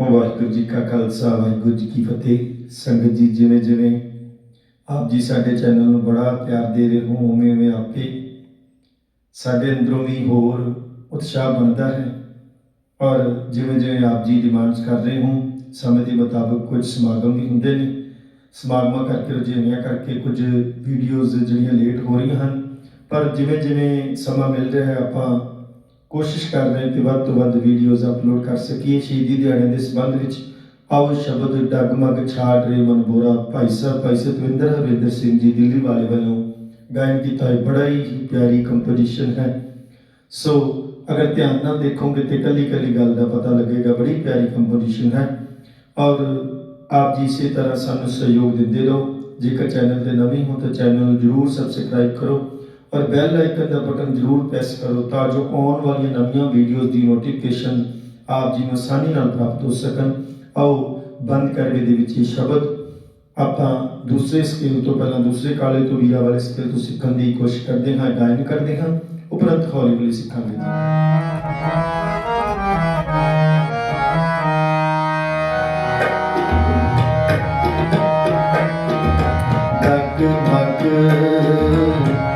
ਵਾਹਿਗੁਰੂ ਜੀ ਕਾ ਖਾਲਸਾ, ਵਾਹਿਗੁਰੂ ਜੀ ਕੀ ਫਤਿਹ। ਸੰਗਤ ਜੀ, ਜਿਵੇਂ ਜਿਵੇਂ ਆਪ ਜੀ ਸਾਡੇ ਚੈਨਲ ਨੂੰ ਬੜਾ ਪਿਆਰ ਦੇ ਰਹੇ ਹੋ, ਉਵੇਂ ਉਵੇਂ ਆਪੇ ਸਾਡੇ ਅੰਦਰੋਂ ਵੀ ਹੋਰ ਉਤਸ਼ਾਹ ਬਣਦਾ ਹੈ। ਔਰ ਜਿਵੇਂ ਜਿਵੇਂ ਆਪ ਜੀ ਡਿਮਾਂਡਸ ਕਰ ਰਹੇ ਹੋ, ਸਮੇਂ ਦੇ ਮੁਤਾਬਕ ਕੁਝ ਸਮਾਗਮ ਵੀ ਹੁੰਦੇ ਨੇ। ਸਮਾਗਮਾਂ ਕਰਕੇ, ਰੁਝੇਵਿਆਂ ਕਰਕੇ ਕੁਝ ਵੀਡੀਓਜ਼ ਜਿਹੜੀਆਂ ਲੇਟ ਹੋ ਰਹੀਆਂ ਹਨ। ਪਰ ਜਿਵੇਂ ਜਿਵੇਂ ਸਮਾਂ ਮਿਲ ਰਿਹਾ ਹੈ, ਆਪਾਂ ਕੋਸ਼ਿਸ਼ ਕਰਦੇ ਹਾਂ ਕਿ ਵੱਧ ਤੋਂ ਵੱਧ ਵੀਡੀਓਜ਼ ਅਪਲੋਡ ਕਰ ਸਕੀਏ। ਸ਼ਹੀਦੀ ਦਿਹਾੜਿਆਂ ਦੇ ਸੰਬੰਧ ਵਿੱਚ ਆਓ ਸ਼ਬਦ ਡਗਮਗ ਛਾੜ ਰੇ ਮਨ ਬੋਰਾ। ਭਾਈ ਸਾਹਿਬ, ਭਾਈ ਸਤਵਿੰਦਰ ਹਰਿੰਦਰ ਸਿੰਘ ਜੀ, ਦਿੱਲੀ ਵਾਲੇ ਵੱਲੋਂ ਗਾਇਨ ਕੀਤਾ ਹੈ ਬੜਾ ਹੀ ਪਿਆਰੀ ਕੰਪੋਜੀਸ਼ਨ ਹੈ। ਸੋ ਅਗਰ ਧਿਆਨ ਨਾਲ ਦੇਖੋਗੇ ਤੇ ਕੱਲੀ ਕੱਲੀ ਗੱਲ ਦਾ ਪਤਾ ਲੱਗੇਗਾ, ਬੜੀ ਪਿਆਰੀ ਕੰਪੋਜੀਸ਼ਨ ਹੈ। ਔਰ ਆਪ ਜੀ ਇਸੇ ਤਰ੍ਹਾਂ ਸਾਨੂੰ ਸਹਿਯੋਗ ਦਿੰਦੇ ਰਹੋ। ਜੇਕਰ ਚੈਨਲ ਤੇ ਨਵੇਂ ਹੋ ਤਾਂ ਚੈਨਲ ਨੂੰ ਜਰੂਰ ਸਬਸਕ੍ਰਾਈਬ ਕਰੋ। ਔਰ ਬੈਲ ਆਈਕਨ ਦਾ ਬਟਨ ਜਰੂਰ ਪ੍ਰੈਸ ਕਰੋ ਤਾਂ ਜੋ ਆਉਣ ਵਾਲੀਆਂ ਨਵੀਆਂ ਵੀਡੀਓਜ਼ ਦੀ ਨੋਟੀਫਿਕੇਸ਼ਨ ਆਪ ਜੀ ਨੂੰ ਆਸਾਨੀ ਨਾਲ ਪ੍ਰਾਪਤ ਹੋ ਸਕਣ। ਆਓ, ਬੰਦ ਕਰਕੇ ਦੇ ਵਿੱਚ ਇਹ ਸ਼ਬਦ ਆਪਾਂ ਦੂਸਰੇ ਸਕੇਲ ਤੋਂ ਪਹਿਲਾਂ ਦੂਸਰੇ ਕਾਲੇ ਤੋਂ ਵੀਰਾ ਵਾਲੇ ਸਕੇਲ ਤੋਂ ਸਿੱਖਣ ਦੀ ਕੋਸ਼ਿਸ਼ ਕਰਦੇ ਹਾਂ, ਗਾਇਨ ਕਰਦੇ ਹਾਂ, ਉਪਰੰਤ ਹੌਲੀ ਹੌਲੀ ਸਿੱਖਾਂਗੇ। ਜੀ ਡਗ ਮਗ ਛਾੜੇ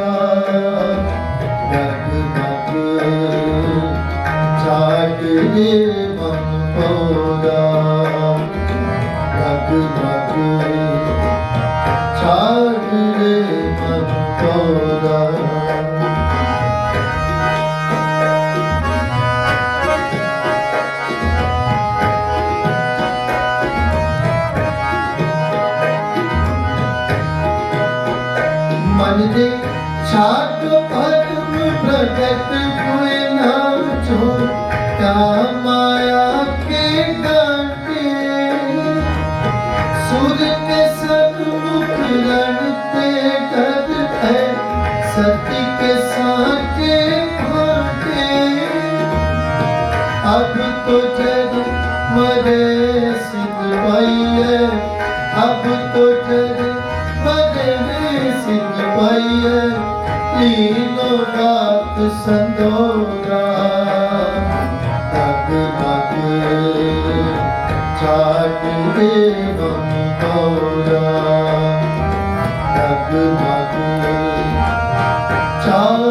छाट रे मन पोरा डग मग छाट रे मन पोरा मन दे छाट परम प्रकट हुए नाचो क्या माया ਸਭ ਕੁਝ ਬਗਨੇ ਸਿੰਘ ਪਾਈਏ ਲੀਲੋ ਰਾਤ ਸੰਦੋਰਾ ਤਗ ਤਗ ਛਾਟ ਦੇ ਬੰਦੋਰਾ ਤਗ ਤਗ ਛਾਟ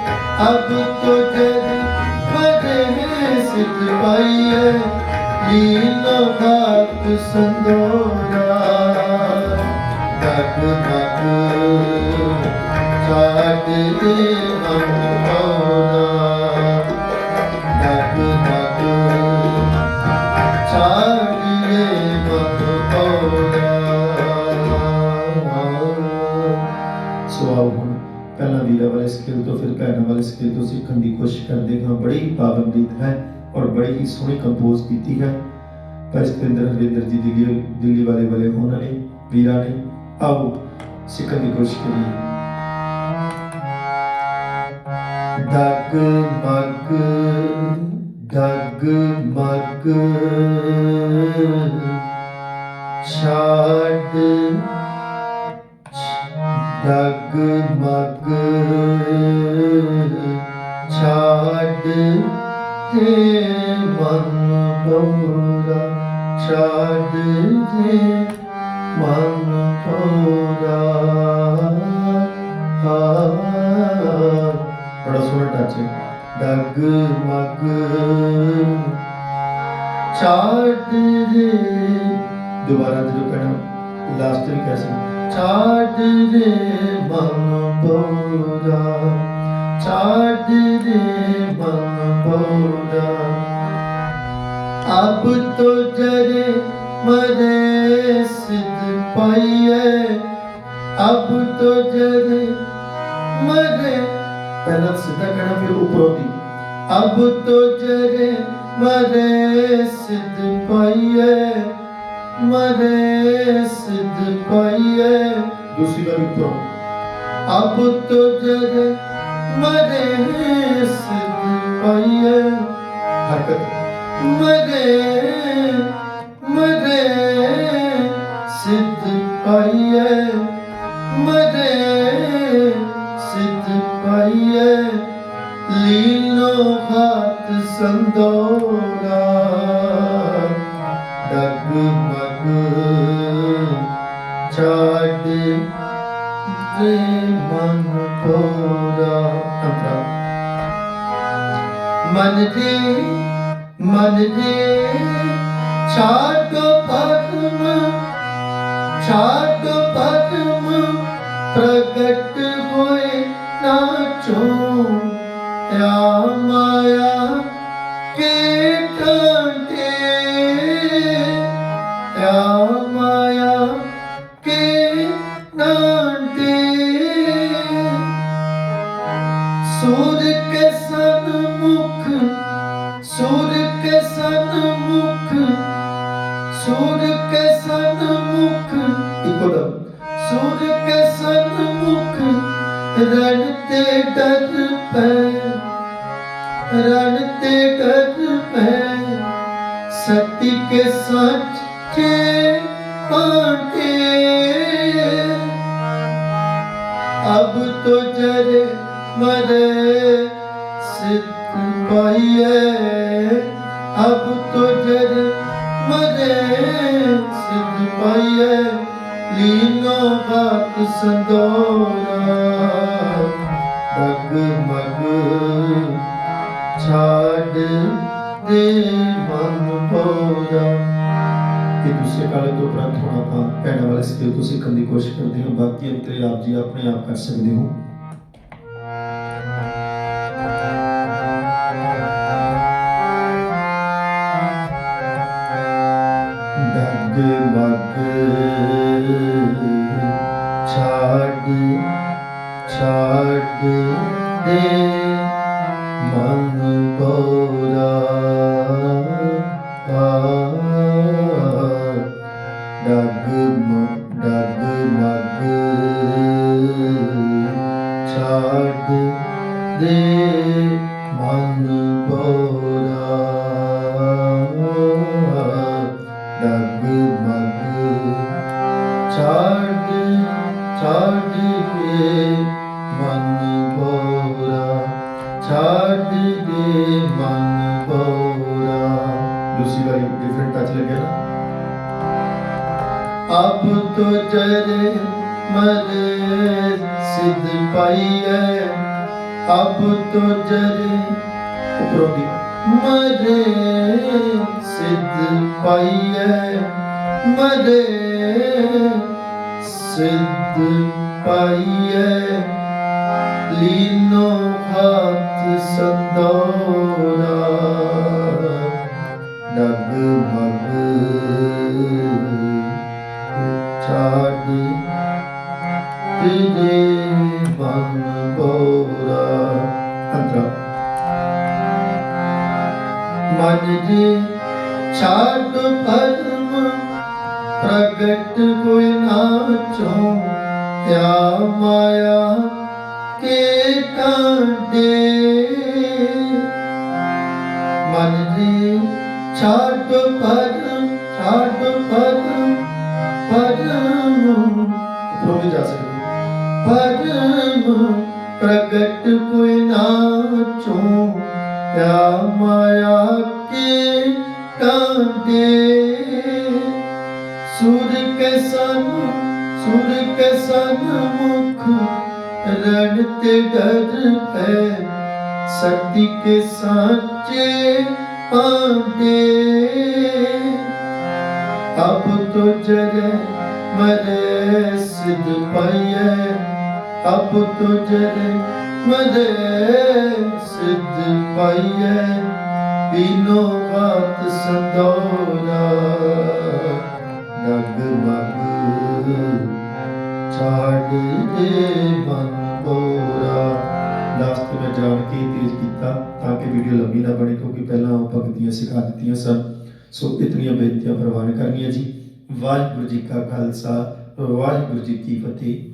अब तो जग मरे सिपाही है लीनो घाट संदोरा डग मग छाट दे हम मौला ਫਿਰ ਭੈਣਾਂ ਵਾਲੇ ਸਕੇਲ ਤੋਂ ਸਿੱਖਣ ਦੀ ਕੋਸ਼ਿਸ਼ ਕਰਦੇ ਹਾਂ ਬੜੀ ਹੀ ਪਾਵਨ ਗੀਤ ਹੈ ਔਰ ਬੜੀ ਹੀ ਸੋਹਣੀ ਕੰਪੋਜ਼ ਕੀਤੀ ਹੈ ਭਾਈ ਸਤਿੰਦਰ ਹਰਵਿੰਦਰ ਜੀ ਦਿੱਲੀ ਦਿੱਲੀ ਵਾਲੇ ਵਾਲੇ ਉਹਨਾਂ ਨੇ ਵੀਰਾ ਨੇ ਆਓ ਸਿੱਖਣ ਦੀ ਕੋਸ਼ਿਸ਼ ਕਰੀਏ ਡਗ ਮਗ ਡਗ ਮਗ ਛਾੜ ਡਗ ਮਗ ਛਾੜ ਤੇ ਮਨ ਪੂਰਾ ਛੱਡ ਦੇ ਮਨ ਪੂਰਾ ਬੜਾ ਸੋਹਣਾ ਟੱਚ ਹੈ। ਡਗ ਮਗ ਛੱਡ ਦੇ ਦੁਬਾਰਾ ਜਦੋਂ ਕਹਿਣਾ ਲਾਸਟ ਵੀ ਕੈਸੇ ਸਕਦੇ ਮਨ ਪਉਜਾ ਅਬ ਤੋ ਜਰੇ ਮਰੇ ਸਿਧ ਪਈਏ ਅਬ ਤੋ ਜਰੇ ਮਰੇ। ਪਹਿਲਾਂ ਸਿੱਧਾ ਕਹਿਣਾ, ਫਿਰ ਉਪਰੋਂ ਦੀ। ਅਬ ਤੋ ਜਰੇ ਮਰੇ ਸਿਧ ਪਈਏ ਮਰੇ ਸਿਧ ਪਈਏ ਦੂਸਰੀ ਵਾਰ ਉਪਰੋਂ। ਅਬ ਤੋ ਜਰੇ ਮਰੇ ਸਿਧ ਪਾਈਏ। ਹਰਕਤ। ਮਰੇ ਮਰੇ ਸਿੱਧ ਪਾਈਏ। ਮਰੇ ਸਿੱਧ ਪਾਈਏ। ਲੀਨੋ ਭਾਤ ਸੰਦੋਰਾ ਡਗ ਮਗ ਛਾੜ ਦੇ ਮਨ ਪੋਰਾ ਅੰਤਰਾ ਮਨ ਦੇ ਮਨ ਦੇ। ਛਾਟ ਪਦਮ ਛਾਟ ਪਦਮ ਪ੍ਰਗਟ ਹੋਏ ਨਾਚੋ ਕੇ ਟੰਟੇ ਕਟ ਪੈ, ਰਣ ਤੇ ਕਟ ਪੈ, ਸਤੀ ਕੇ ਸੱਚ ਕੇ ਪਾਟੇ। ਅਬ ਤੋ ਜਰੇ ਮਰੇ, ਸਿੱਖ ਪਾਈਏ ਅਬ ਤੋ ਜਰੇ ਮਰੇ, ਸਿੱਖ ਪਾਈਏ ਲੀਨੋ ਬਾਤ ਸੰਦੋਰਾ। ਮਗ ਕਾਲੇ ਤੋਂ ਪ੍ਰਾਪਤ ਹੋਣਾ ਆਪਾਂ ਕਹਿਣ ਵਾਲੇ ਸਿੱਖੇ ਤੋਂ ਸਿੱਖਣ ਦੀ ਕੋਸ਼ਿਸ਼ ਕਰਦੇ ਹਾਂ। ਬਾਕੀ ਅੰਤਰੇ ਆਪ ਜੀ ਆਪਣੇ ਆਪ ਕਰ ਸਕਦੇ ਹੋ। ਮਨ ਪੋਰਾ ਡਗ ਕੇ ਮਨ ਆਪ ਤੋ ਜਰੇ ਮਰੇ ਸਿੱਧ ਪਾਈਐ। ਅਬ ਤੋ ਜਰੇ ਉਪਰੋਂ ਦੀ ਮਰੇ ਸਿੱਧ ਪਾਈਐ। ਮਰੇ ਸਿੱਧ ਪਾਈਐ। ਲੀਨੋ ਖਾਤ ਸੰਦੋਰਾ ਨਾਚੋ ਪਿਆ ਮਾਇਆ ਕੇ ਕਾਂਡੇ ਮਨ ਦੀ ਛੱਡ ਪਰਮ ਛੱਡ ਪਰਮ ਪ੍ਰਗਟ ਕੋਈ ਨਾਚੋ ਪਿਆ ਮਾਇਆ ਕੇ ਸੁਰ ਕੇ ਸਨ ਸੁਰ ਕੇ ਸਨ ਮੁਖ ਰਣ ਤੇ ਡਰ ਪੈ ਸਤੀ ਕੇ ਸਾਚੇ ਆਂਦੇ ਅਬ ਤੋ ਜਰੇ ਮਰੇ ਸਿਧ ਪਈਏ ਅਬ ਤੋ ਜਰੇ ਮਰੇ ਸਿਧ ਪਈਏ ਬਿਨੋ ਬਾਤ ਸੰਦੋਰਾ ਡਗਮਗ ਛਾੜ ਦੇ ਬੰਦੋਰਾ ਲਾਸਟ ਮੈਂ ਜਾਣ ਕੇ ਤੇਜ਼ ਕੀਤਾ ਤਾਂ ਕਿ ਵੀਡੀਓ ਲੰਬੀ ਨਾ ਬਣੇ, ਕਿਉਂਕਿ ਪਹਿਲਾਂ ਭਗਤੀਆਂ ਸਿਖਾ ਦਿੱਤੀਆਂ ਸਨ। ਸੋ ਇਤਨੀਆਂ ਬੇਨਤੀਆਂ ਪ੍ਰਵਾਨ ਕਰਨੀਆਂ ਜੀ। ਵਾਹਿਗੁਰੂ ਜੀ ਕਾ ਖਾਲਸਾ, ਵਾਹਿਗੁਰੂ ਜੀ ਕੀ ਫਤਿਹ।